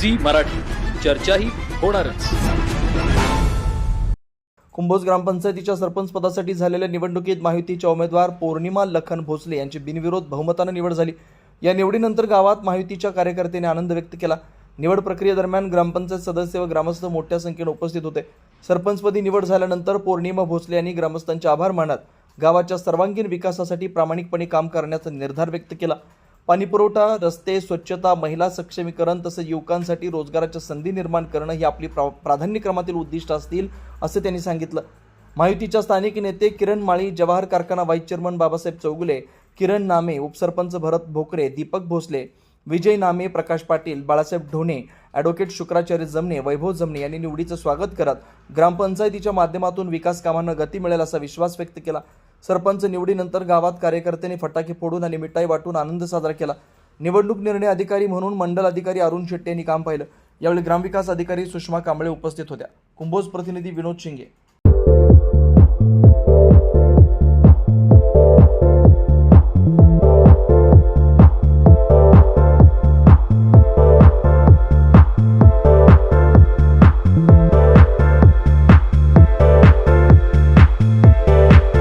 Zee Marathi. चर्चाही होणारच. कुंभोज ग्रामपंचायतीच्या सरपंच पदासाठी झालेल्या निवडणुकीत माहितीच्या उमेदवार पौर्णिमा लखन भोसले यांची बिनविरोध बहुमतानं निवड झाली. या निवडीनंतर गावात माहितीच्या कार्यकर्त्यांनी आनंद व्यक्त केला. निवड प्रक्रियेदरम्यान ग्रामपंचायत सदस्य व ग्रामस्थ मोठ्या संख्येने उपस्थित होते. सरपंचपदी निवड झाल्यानंतर पौर्णिमा भोसले यांनी ग्रामस्थांचे आभार मानत गावाच्या सर्वांगीण विकासासाठी प्रामाणिकपणे काम करण्याचा निर्धार व्यक्त केला. पाणीपुरवठा रस्ते स्वच्छता महिला सक्षमीकरण तसंच युवकांसाठी रोजगाराच्या संधी निर्माण करणं ही आपली प्रा प्राधान्यक्रमातील उद्दिष्ट असतील असं त्यांनी सांगितलं. महायुतीच्या स्थानिक नेते किरण माळी जवाहर कारखाना व्हाईस चेअरमन बाबासाहेब चौगुले किरण नामे उपसरपंच भरत भोकरे दीपक भोसले विजय नामे प्रकाश पाटील बाळासाहेब ढोणे ॲडव्होकेट शुक्राचार्य जमणे वैभव जमणे यांनी निवडीचं स्वागत करत ग्रामपंचायतीच्या माध्यमातून विकास कामांना गती मिळेल असा विश्वास व्यक्त केला. सरपंच निवडीनंतर गावात कार्यकर्त्यांनी फटाके फोडून आणि मिठाई वाटून आनंद साजरा केला. निवडणूक निर्णय अधिकारी म्हणून मंडल अधिकारी अरुण शेट्टी यांनी काम पाहिलं. यावेळी ग्रामविकास अधिकारी सुषमा कांबळे उपस्थित होत्या. कुंभोज प्रतिनिधी विनोद शिंगे.